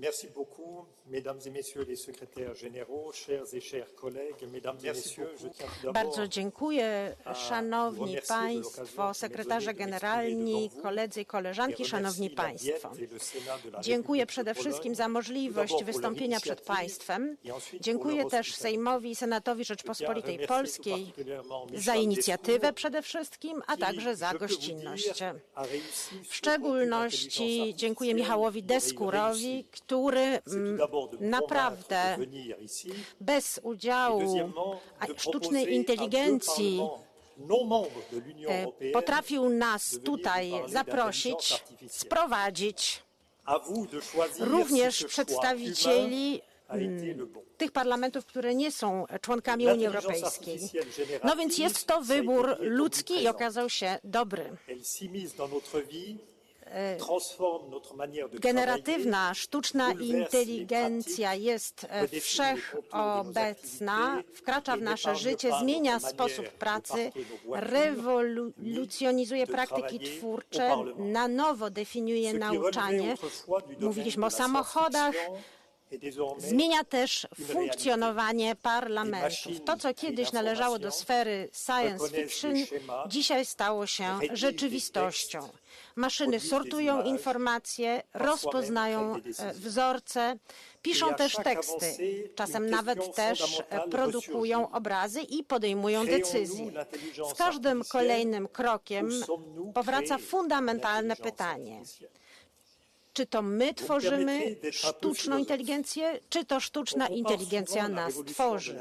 Merci beaucoup, mesdames et messieurs les secrétaires généraux, chers et chers collègues, mesdames et messieurs, je tiens tout Bardzo dziękuję, szanowni państwo, sekretarze generalni, koledzy i koleżanki, szanowni państwo. Dziękuję przede de wszystkim za możliwość wystąpienia przed państwem. Dziękuję też. Sejmowi i Senatowi Rzeczpospolitej Polskiej za inicjatywę przede wszystkim, a także za gościnność. W szczególności dziękuję Michałowi Deskurowi. Który mm, naprawdę bez udziału sztucznej inteligencji e, potrafił nas tutaj zaprosić, sprowadzić również przedstawicieli bon. tych parlamentów, które nie są członkami Unii Europejskiej. No więc jest to wybór ludzki i okazał się dobry. De Generatywna, sztuczna inteligencja jest e, wszechobecna, wkracza w nasze życie, zmienia sposób pracy, rewolucjonizuje praktyki twórcze, na nowo definiuje nauczanie. Mówiliśmy o samochodach, Zmienia też funkcjonowanie parlamentów. To, co kiedyś należało do sfery science fiction, dzisiaj stało się rzeczywistością. Maszyny sortują informacje, rozpoznają e, wzorce, piszą też teksty, czasem nawet też produkują obrazy i podejmują decyzje. Z każdym kolejnym krokiem powraca fundamentalne pytanie. Czy to my tworzymy sztuczną inteligencję, czy to sztuczna inteligencja nas tworzy?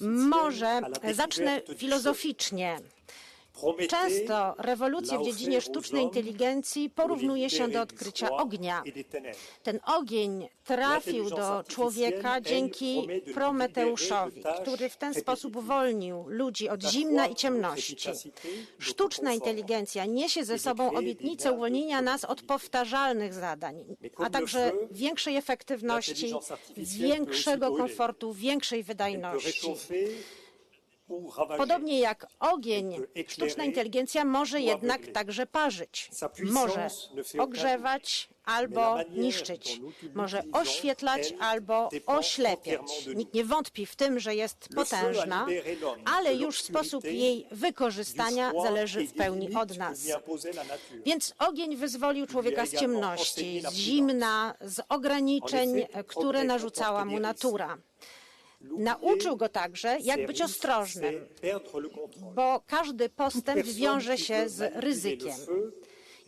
Może zacznę filozoficznie. Często rewolucja w dziedzinie sztucznej inteligencji porównuje się do odkrycia ognia. Ten ogień trafił do człowieka dzięki Prometeuszowi, który w ten sposób uwolnił ludzi od zimna i ciemności. Sztuczna inteligencja niesie ze sobą obietnicę uwolnienia nas od powtarzalnych zadań, a także większej efektywności, większego komfortu, większej wydajności. Podobnie jak ogień, sztuczna inteligencja może jednak także parzyć. Może ogrzewać albo niszczyć. Może oświetlać albo oślepiać. Nikt nie wątpi w tym, że jest potężna, ale już sposób jej wykorzystania zależy w pełni od nas. Więc ogień wyzwolił człowieka z ciemności, z zimna, z ograniczeń, które narzucała mu natura. Nauczył go także, jak być ostrożnym, bo każdy postęp wiąże się z ryzykiem.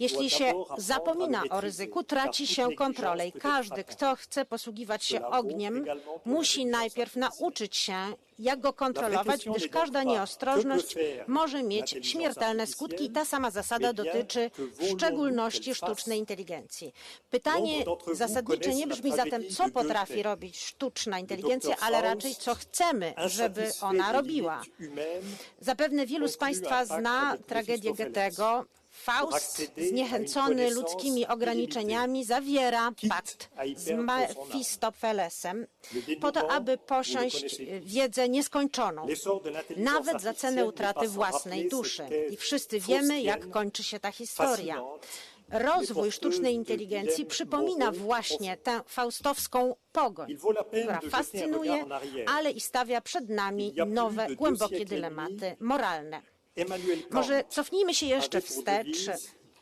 Jeśli się zapomina o ryzyku, traci się kontrolę i każdy, kto chce posługiwać się ogniem, musi najpierw nauczyć się, jak go kontrolować, gdyż każda nieostrożność może mieć śmiertelne skutki. i ta sama zasada dotyczy w szczególności sztucznej inteligencji. Pytanie zasadnicze nie brzmi zatem, co potrafi robić sztuczna inteligencja, ale raczej, co chcemy, żeby ona robiła. Zapewne wielu z Państwa zna tragedię Goethego, Faust, zniechęcony ludzkimi ograniczeniami, zawiera pakt z Mefistofelesem po to, aby posiąść wiedzę nieskończoną, nawet za cenę utraty własnej duszy. I wszyscy wiemy, jak kończy się ta historia. Rozwój sztucznej inteligencji przypomina właśnie tę faustowską pogoń, która fascynuje, ale i stawia przed nami nowe, głębokie dylematy moralne. Może cofnijmy się jeszcze wstecz.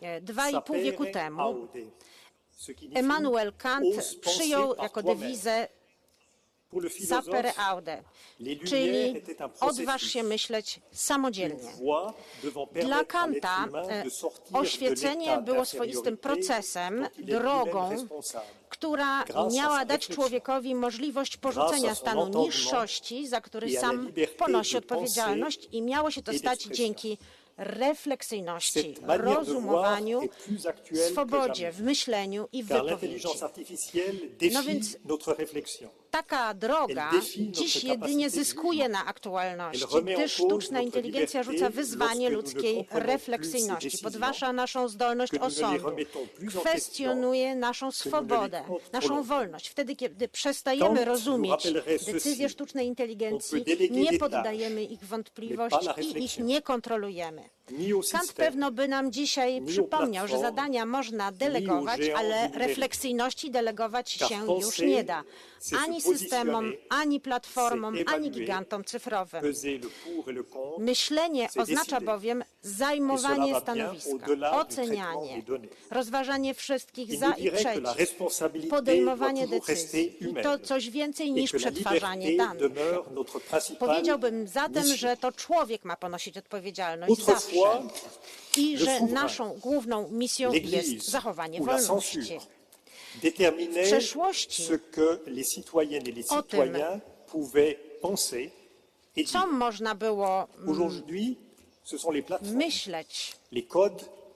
e, Dwa i pół wieku temu Emmanuel Kant przyjął jako dewizę sapere aude, czyli odważ się myśleć samodzielnie. Dla Kanta e, oświecenie było swoistym procesem, drogą, która miała dać człowiekowi możliwość porzucenia stanu niższości, za który sam ponosi odpowiedzialność i miało się to stać dzięki refleksyjności, rozumowaniu, swobodzie w myśleniu i w wypowiedzi. No więc taka droga dziś jedynie zyskuje na aktualności, gdyż sztuczna inteligencja rzuca wyzwanie ludzkiej refleksyjności, podważa naszą zdolność osądu, kwestionuje naszą swobodę, naszą wolność. Wtedy, kiedy przestajemy rozumieć decyzje sztucznej inteligencji, nie poddajemy ich wątpliwości i ich nie kontrolujemy. Kant pewno by nam dzisiaj przypomniał, że zadania można delegować, ale refleksyjności delegować się już nie da. Ani systemom, ani platformom, ani gigantom cyfrowym. Myślenie oznacza bowiem zajmowanie stanowiska, ocenianie, rozważanie wszystkich za i przeciw, podejmowanie decyzji. I to coś więcej niż przetwarzanie danych. Powiedziałbym zatem, że to człowiek ma ponosić odpowiedzialność zawsze i że naszą główną misją jest zachowanie wolności. W przeszłości o tym, Co można było mm, myśleć,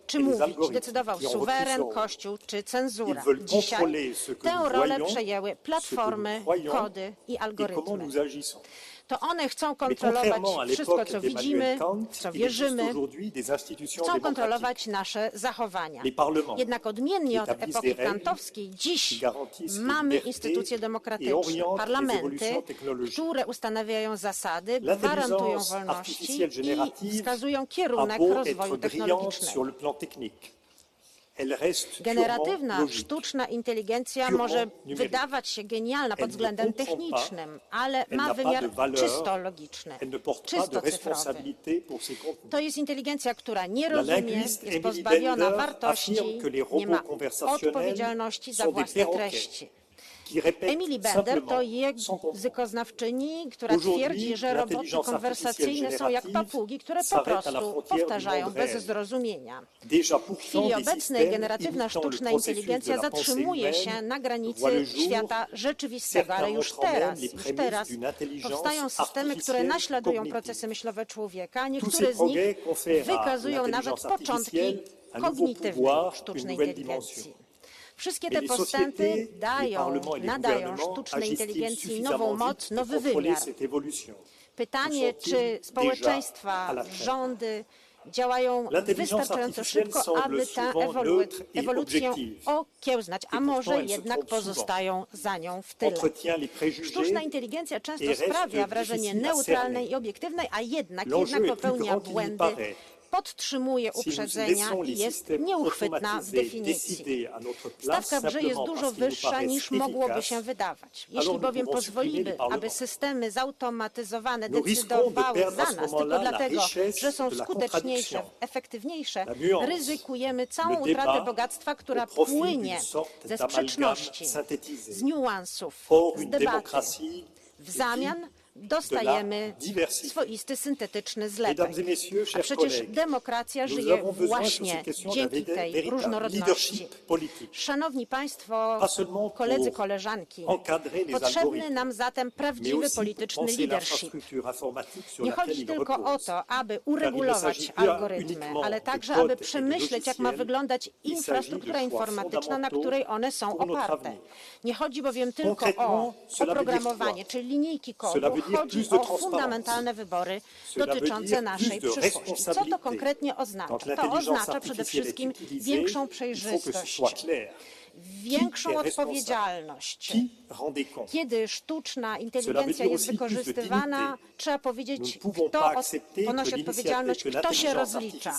czy mówić, decydował suweren, kościół czy cenzura. Dzisiaj tę rolę przejęły platformy, kody i algorytmy. To one chcą kontrolować wszystko, co widzimy, co wierzymy, chcą kontrolować nasze zachowania. Jednak odmiennie od epoki kantowskiej, dziś mamy instytucje demokratyczne, parlamenty, które ustanawiają zasady, gwarantują wolności i wskazują kierunek rozwoju technologicznego. Generatywna, sztuczna inteligencja może wydawać się genialna pod względem technicznym, ale ma wymiar czysto logiczny, czysto cyfrowy. To jest inteligencja, która nie rozumie, jest pozbawiona wartości, nie ma odpowiedzialności za własne treści. Emily Bender to językoznawczyni, która twierdzi, że roboty konwersacyjne są jak papugi, które po prostu powtarzają bez zrozumienia. W chwili obecnej generatywna sztuczna inteligencja zatrzymuje się na granicy świata rzeczywistego, ale już teraz, już teraz powstają systemy, które naśladują procesy myślowe człowieka. Tous Niektóre z nich wykazują nawet początki kognitywnej sztucznej inteligencji. Wszystkie te postępy dają, nadają sztucznej inteligencji nową moc, nowy wymiar. Pytanie, czy społeczeństwa, rządy działają wystarczająco szybko, aby tę ewolu- ewolucję okiełznać, a może jednak pozostają za nią w tyle. Sztuczna inteligencja często sprawia wrażenie neutralnej i obiektywnej, a jednak, jednak popełnia błędy. Podtrzymuje uprzedzenia i jest nieuchwytna w definicji. Stawka w grze jest dużo wyższa niż mogłoby się wydawać. Jeśli bowiem pozwolimy, aby systemy zautomatyzowane decydowały za nas tylko dlatego, że są skuteczniejsze, efektywniejsze, ryzykujemy całą utratę bogactwa, która płynie ze sprzeczności, z niuansów, z debaty. W zamian dostajemy swoisty syntetyczny zlepek. A przecież demokracja żyje właśnie dzięki tej różnorodności. Szanowni Państwo, koledzy, koleżanki, potrzebny nam zatem prawdziwy polityczny leadership. Nie chodzi tylko o to, aby uregulować algorytmy, ale także, aby przemyśleć, jak ma wyglądać infrastruktura informatyczna, na której one są oparte. Nie chodzi bowiem tylko o oprogramowanie, czyli linijki kodu, chodzi o fundamentalne wybory dotyczące naszej przyszłości. Co to konkretnie oznacza? To oznacza przede wszystkim większą przejrzystość, większą odpowiedzialność. Kiedy sztuczna inteligencja jest wykorzystywana, trzeba powiedzieć, kto ponosi odpowiedzialność, kto się rozlicza.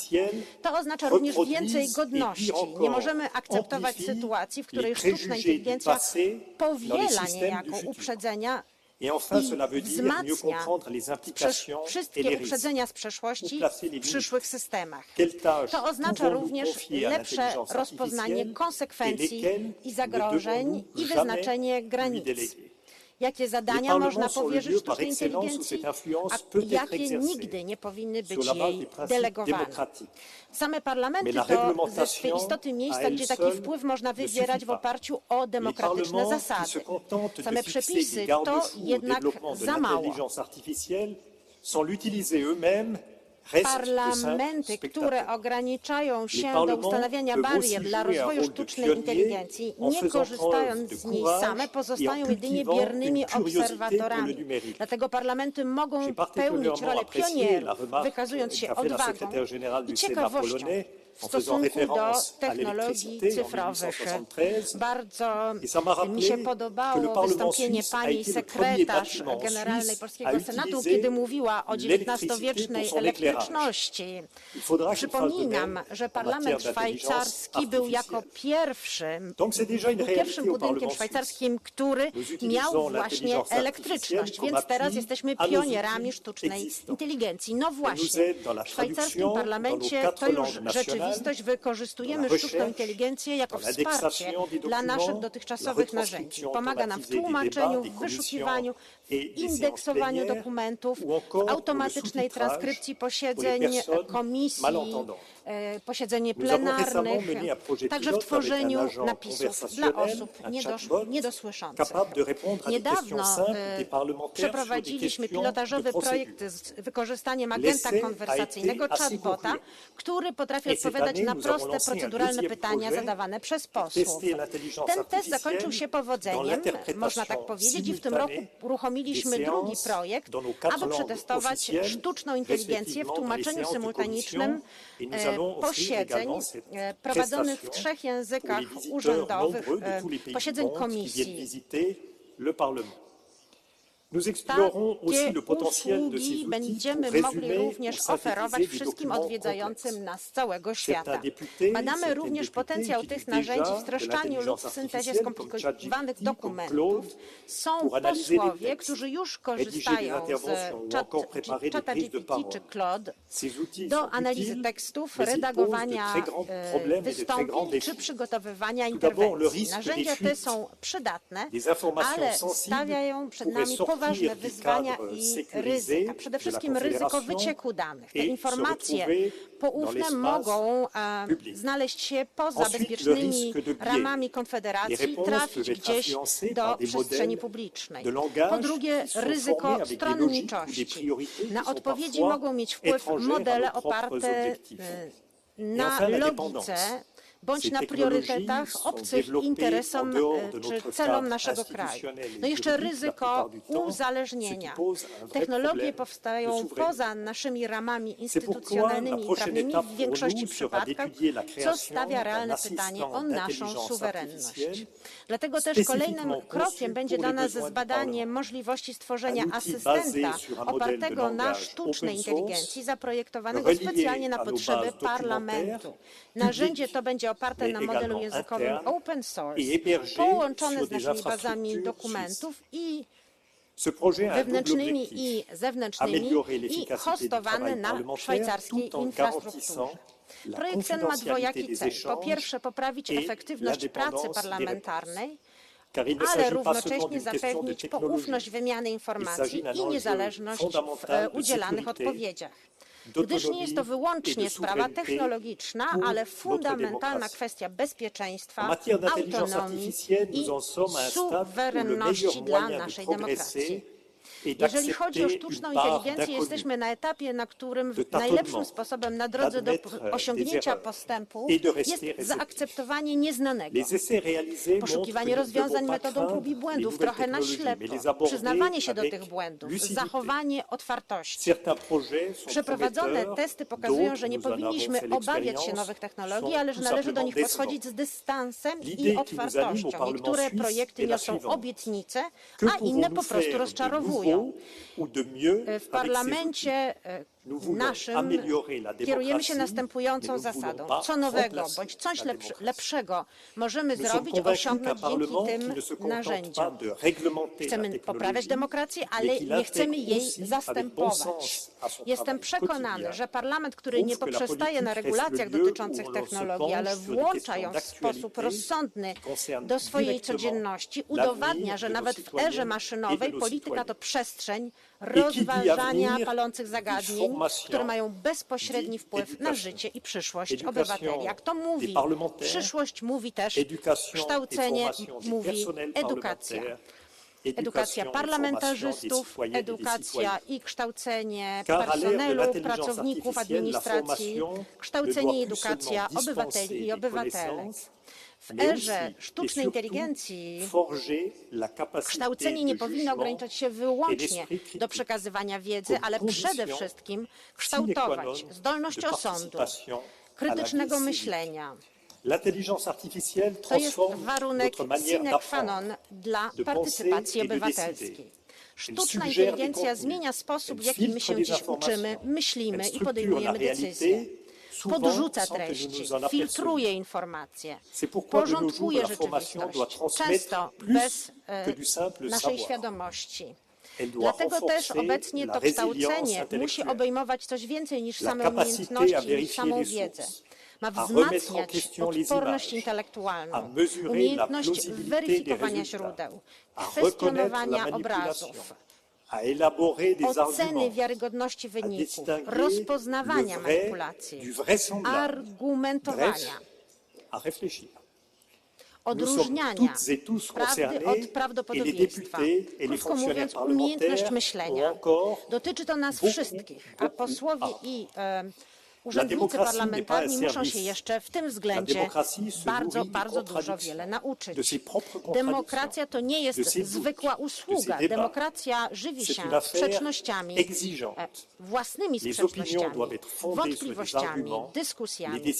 To oznacza również więcej godności. Nie możemy akceptować sytuacji, w której sztuczna inteligencja powiela niejako uprzedzenia Et enfin, i cela veut dire mieux wzmacnia comprendre les przesz- implications et wszystkie les risques. uprzedzenia z przeszłości w przyszłych systemach. To oznacza również lepsze rozpoznanie konsekwencji i zagrożeń i wyznaczenie granic. Jakie zadania można powierzyć sztucznej inteligencji, a jakie nigdy nie powinny być jej delegowane. Same parlamenty to ze swej istoty miejsca, gdzie taki wpływ można wywierać w oparciu o demokratyczne zasady. Same przepisy to jednak za mało. sans l'utiliser eux-mêmes Parlamenty, które ograniczają się do ustanawiania barier dla rozwoju sztucznej inteligencji, en nie korzystając z niej same, pozostają jedynie biernymi obserwatorami. Dlatego parlamenty mogą pełnić rolę pionierów, wykazując się odwagą i ciekawością. w stosunku do technologii cyfrowych. 1873. Bardzo mi się podobało wystąpienie pani sekretarz generalnej Polskiego Senatu, kiedy mówiła o XIX-wiecznej pour Przypominam, że en parlament szwajcarski był jako pierwszy był pierwszym budynkiem szwajcarskim, który miał właśnie elektryczność, więc teraz jesteśmy pionierami sztucznej inteligencji. No właśnie, w szwajcarskim parlamencie to już rzeczywistość. Wykorzystujemy sztuczną inteligencję jako wsparcie dla naszych dotychczasowych narzędzi. Pomaga nam w tłumaczeniu, w wyszukiwaniu, w indeksowaniu dokumentów, w automatycznej transkrypcji les posiedzeń komisji, e, récemment plenarnych, także w tworzeniu napisów dla osób niedosłyszących. Niedawno e, przeprowadziliśmy pilotażowy projekt z wykorzystaniem agenta konwersacyjnego chatbota, który potrafi odpowiadać na proste proceduralne pytania zadawane przez posłów. Ten test zakończył się powodzeniem, można tak powiedzieć, i w tym roku uruchomiliśmy drugi projekt, aby przetestować sztuczną inteligencję w tłumaczeniu symultanicznym e, offrir posiedzeń e, prowadzonych w trzech językach urzędowych, e, posiedzeń komisji. Takie usługi będziemy mogli również oferować wszystkim odwiedzającym nas z całego świata. Badamy również potencjał tych narzędzi w streszczaniu lub l'intelligence syntezie skomplikowanych dokumentów. Są posłowie, którzy już korzystają z czata GPT czy Claude do analizy tekstów, redagowania e, wystąpień czy przygotowywania interwencji. Narzędzia te są przydatne, ale stawiają przed nami poważne du wyzwania i sécurisé ryzyka. de Przede wszystkim ryzyko wycieku danych. Te informacje poufne mogą e, znaleźć się poza bezpiecznymi ramami Konfederacji i trafić gdzieś do przestrzeni publicznej. Po drugie, ryzyko stronniczości. Na odpowiedzi mogą mieć wpływ modele oparte e, na logice. Bądź na priorytetach obcych interesom e, czy celom naszego kraju. No jeszcze ryzyko uzależnienia. Technologie powstają poza naszymi ramami instytucjonalnymi i prawnymi w większości przypadków, co stawia realne pytanie o naszą suwerenność. Dlatego też kolejnym krokiem będzie dla nas zbadanie możliwości stworzenia asystenta opartego na sztucznej inteligencji zaprojektowanego specjalnie na potrzeby parlamentu. Narzędzie to będzie oparte na modelu językowym open source, połączone z naszymi bazami dokumentów i wewnętrznymi i zewnętrznymi i hostowane na szwajcarskiej infrastrukturze. Projekt ten ma dwojaki cel. Po pierwsze poprawić efektywność pracy parlamentarnej, ale równocześnie zapewnić poufność wymiany informacji i niezależność w e, udzielanych odpowiedziach. Gdyż nie jest to wyłącznie sprawa technologiczna, ale fundamentalna kwestia bezpieczeństwa, autonomii i suwerenności dla naszej demokracji. Est Jeżeli chodzi o sztuczną inteligencję, jesteśmy na etapie, na którym de najlepszym sposobem na drodze do osiągnięcia erreurs postępu jest réceptif. zaakceptowanie nieznanego. Poszukiwanie rozwiązań metodą prób i błędów, trochę na ślepo, przyznawanie się do tych błędów, zachowanie otwartości. Przeprowadzone testy pokazują, że nie powinniśmy obawiać się nowych technologii, ale że należy do nich podchodzić z dystansem i otwartością. Niektóre projekty niosą obietnice, a inne po prostu rozczarowują. De mieux W parlamencie e, naszym kierujemy się następującą zasadą. Co nowego bądź coś lepsze, lepszego możemy zrobić, osiągnąć dzięki tym narzędziom. Chcemy poprawiać demokrację, ale nie chcemy jej zastępować. Jestem przekonany, że parlament, który nie poprzestaje na regulacjach dotyczących technologii, ale włącza ją w sposób rozsądny do swojej codzienności, udowadnia, że nawet w erze maszynowej polityka to przestrzeń rozważania palących zagadnień, które mają bezpośredni wpływ na życie i przyszłość obywateli. Jak to mówi, przyszłość mówi też kształcenie, mówi edukacja. Edukacja parlamentarzystów, edukacja i kształcenie personelu, pracowników administracji, kształcenie i edukacja obywateli i obywatelek. W erze sztucznej inteligencji kształcenie nie powinno ograniczać się wyłącznie do przekazywania wiedzy, ale przede wszystkim kształtować zdolność osądu, krytycznego myślenia. To jest warunek sine qua non dla partycypacji obywatelskiej. Sztuczna inteligencja zmienia sposób, w jaki my się dziś uczymy, myślimy i podejmujemy decyzje. Podrzuca treści, filtruje informacje, porządkuje rzeczywistość, często bez e, naszej świadomości. Dlatego też obecnie to kształcenie musi obejmować coś więcej niż same umiejętności, niż samą wiedzę. Ma wzmacniać odporność intelektualną, umiejętność weryfikowania źródeł, kwestionowania obrazów, oceny wiarygodności wyników, rozpoznawania manipulacji, argumentowania, odróżniania prawdy od prawdopodobieństwa. Krótko mówiąc, umiejętność myślenia. Dotyczy to nas wszystkich, a posłowie à i e, urzędnicy parlamentarni muszą się jeszcze w tym względzie bardzo, bardzo dużo wiele nauczyć. Demokracja to nie jest zwykła usługa. Demokracja żywi się sprzecznościami, e, własnymi sprzecznościami, wątpliwościami, dyskusjami.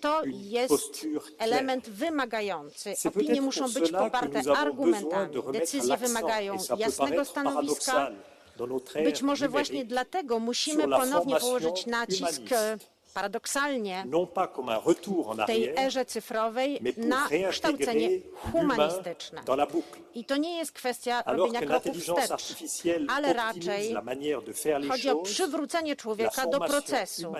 To jest element wymagający. Opinie muszą być poparte argumentami. Decyzje wymagają jasnego stanowiska. Być może właśnie dlatego musimy ponownie położyć nacisk humaniste. paradoksalnie w tej erze cyfrowej na kształcenie humanistyczne. I to nie jest kwestia robienia kroków wstecz, ale raczej chodzi o przywrócenie człowieka do procesu.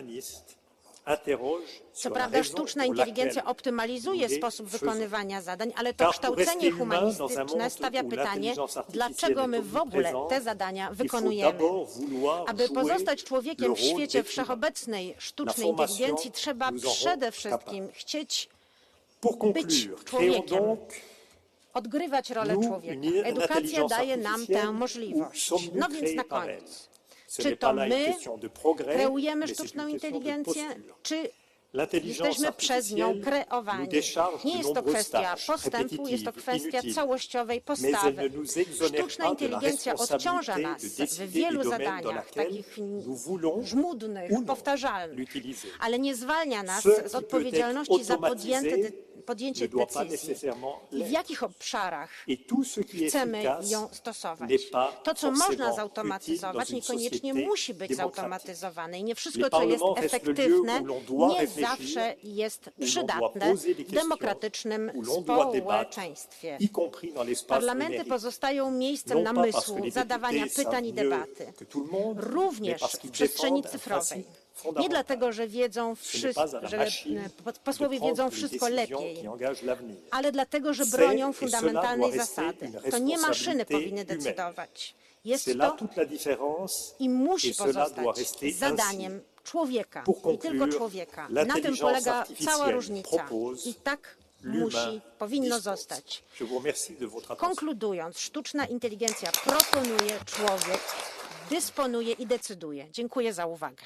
Co prawda sztuczna inteligencja optymalizuje sposób wykonywania zadań, ale to kształcenie humanistyczne stawia pytanie, dlaczego my w ogóle te zadania wykonujemy. Aby pozostać człowiekiem w świecie wszechobecnej sztucznej inteligencji trzeba przede wszystkim chcieć créons człowiekiem. odgrywać rolę człowieka. Edukacja daje nam tę możliwość. No więc na koniec. Czy to my kreujemy sztuczną inteligencję, czy jesteśmy przez nią kreowani? Nie jest to kwestia postępu, jest to kwestia całościowej postawy. Sztuczna inteligencja odciąża nas w wielu zadaniach, takich żmudnych, powtarzalnych, ale nie zwalnia nas z odpowiedzialności za podjęte, automatisé de, podjęcie decyzji i w jakich obszarach chcemy ją stosować. To, co można zautomatyzować, niekoniecznie musi być zautomatyzowane i nie wszystko, co jest efektywne, nie zawsze jest przydatne w demokratycznym społeczeństwie. y Parlamenty pozostają miejscem namysłu, zadawania pytań i debaty. Również w przestrzeni cyfrowej. Nie dlatego, że wiedzą wszystko, że posłowie wiedzą wszystko lepiej, ale dlatego, że bronią fundamentalnej zasady. To nie maszyny powinny decydować. Jest to i musi pozostać zadaniem człowieka i tylko człowieka. Na tym polega cała różnica. I tak musi, powinno zostać. Konkludując, sztuczna inteligencja proponuje, człowiek dysponuje i decyduje. Dziękuję za uwagę.